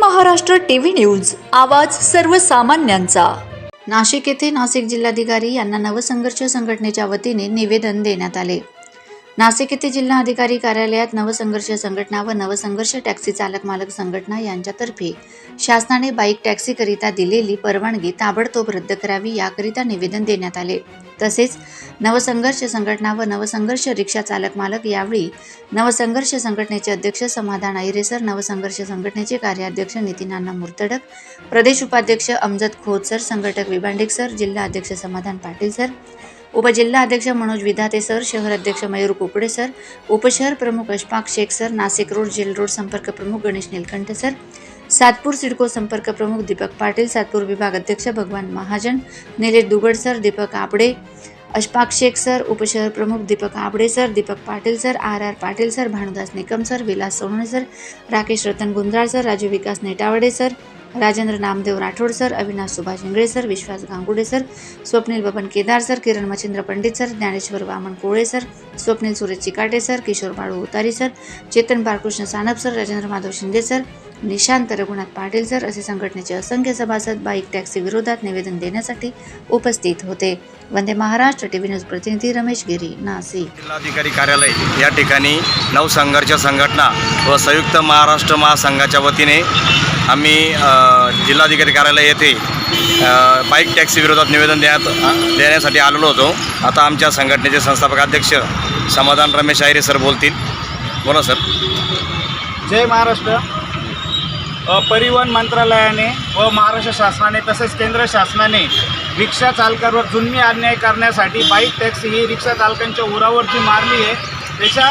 Maharashtra TV news. आवाज सर्वसामान्यांचा. नाशिक येथे नाशिक जिल्हाधिकारी यांना नवसंघर्ष संघटनेच्या वतीने निवेदन देण्यात आले. नाशिक येथे जिल्हाधिकारी कार्यालयात नवसंघर्ष संघटना व नवसंघर्ष टॅक्सी चालक मालक संघटना यांच्यातर्फे शासनाने बाईक टॅक्सीकरिता दिलेली परवानगी ताबडतोब रद्द करावी याकरिता निवेदन देण्यात आले. तसेच नवसंघर्ष संघटना व नवसंघर्ष रिक्षा चालक मालक यावेळी नवसंघर्ष संघटनेचे अध्यक्ष समाधान ऐरेसर नवसंघर्ष संघटनेचे कार्याध्यक्ष नितीन अण्णा मुर्तडक प्रदेश उपाध्यक्ष अमजद खोत सर संघटक विभांडिक सर जिल्हा अध्यक्ष समाधान पाटील सर उपजिल्हा अध्यक्ष मनोज विधाते सर शहर अध्यक्ष मयूर कुकडे सर उपशहर प्रमुख Ashfaq Shaikh sir Nashik road jail road संपर्क प्रमुख गणेश निलकंठ सर सातपूर सिडको संपर्क प्रमुख दीपक पाटील सातपूर विभाग अध्यक्ष भगवान महाजन निलेश दुगड सर दीपक आबडे अशफाक शेख सर उपशहर प्रमुख Deepak Abade sir Deepak Patil sir R R Patil sir Bhanudas Nikam sir Vilas Sonawane sir Rakesh Ratan Gunjal sir Raju Vikas Netawade sir Rajendra Namdev Rathod sir Avinash Subhash Ingle sir Vishwas Gangurde sir Swapnil Baban Kedar sir Kiran Machhindra Pandit sir Dnyaneshwar Waman Kole sir Swapnil Suresh Chikate sir Kishor Balu Utari sir Chetan Balkrishna Sanap sir Rajendra Madhav Shinde sir Nishant Raghunath Patil sir असे संघटनेचे असंख्य सभासद bike taxi विरोधात निवेदन देण्यासाठी उपस्थित होते. Vande Maharashtra TV news प्रतिनिधी रमेश गिरी नाशिक. जिल्हाधिकारी कार्यालय या ठिकाणी नवसंघर्ष संघटना व संयुक्त महाराष्ट्र महासंघाच्या वतीने आम्ही जिल्हाधिकारी कार्यालय येथे बाईक टॅक्सी विरोधात निवेदन देण्यात देण्यासाठी आलेलो होतो. आता आमच्या संघटनेचे संस्थापक अध्यक्ष समाधान रमेश आयरे सर बोलतील. बोला सर. जय महाराष्ट्र. परिवहन मंत्रालयाने व महाराष्ट्र शासनाने तसेच केंद्र शासनाने रिक्षा चालकांवर जुन्मी अन्याय करण्यासाठी बाईक टॅक्सी ही रिक्षा चालकांच्या उरावर जी मारली आहे. त्याच्या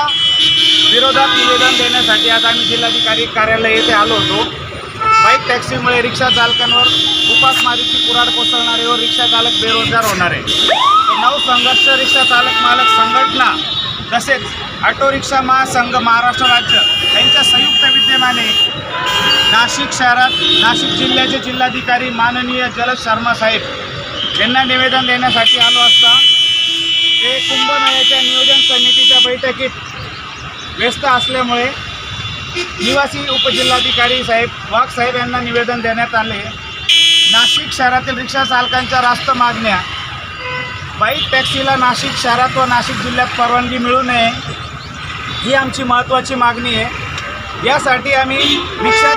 विरोधात निवेदन देण्यासाठी आज आम्ही जिल्हाधिकारी कार्यालय येथे आलो होतो. बाईक टॅक्सीमुळे रिक्षा चालकांवर उपासमारीची कुराड कोसळणारे व रिक्षा चालक बेरोजगार होणार आहे. तर नवसंघर्ष रिक्षा चालक मालक संघटना तसेच ऑटो रिक्षा महासंघ महाराष्ट्र राज्य यांच्या संयुक्त विद्यमाने नाशिक शहरात नाशिक जिल्ह्याचे जिल्हाधिकारी माननीय जलद शर्मा साहेब यांना निवेदन देण्यासाठी आलो असता ते कुंभमेळ्याच्या नियोजन समितीच्या बैठकीत व्यस्त असल्यामुळे निवासी उपजिल्हाधिकारी साहेब वाघ साहेब यांना निवेदन देण्यात आले. नाशिक शहरातील रिक्षा चालकांच्या रास्त मागण्या बाईक टॅक्सीला नाशिक शहरात व नाशिक जिल्ह्यात परवानगी मिळू नये ही आमची महत्त्वाची मागणी आहे. यासाठी आम्ही रिक्षा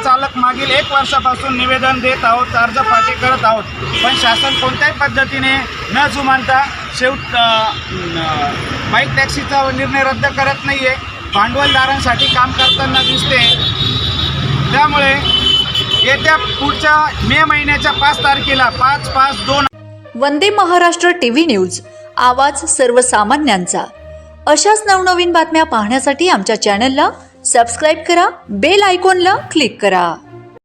मागील एक वर्षापासून निवेदन देत आहोत अर्ज पाठी करत आहोत. पण शासन कोणत्याही पद्धतीने न जुमानता शेवट बाईक टॅक्सीचा निर्णय रद्द करत नाही आहे भांडवलदारांसाठी काम करताना दिसते. त्यामुळे येत्या पुढच्या मे महिन्याच्या पाच तारखेला पाच पाच दोन वंदे महाराष्ट्र टीव्ही न्यूज आवाज सर्वसामान्यांचा. अशाच नवनवीन बातम्या पाहण्यासाठी आमच्या चॅनलला सबस्क्राईब करा बेल आयकॉनला क्लिक करा.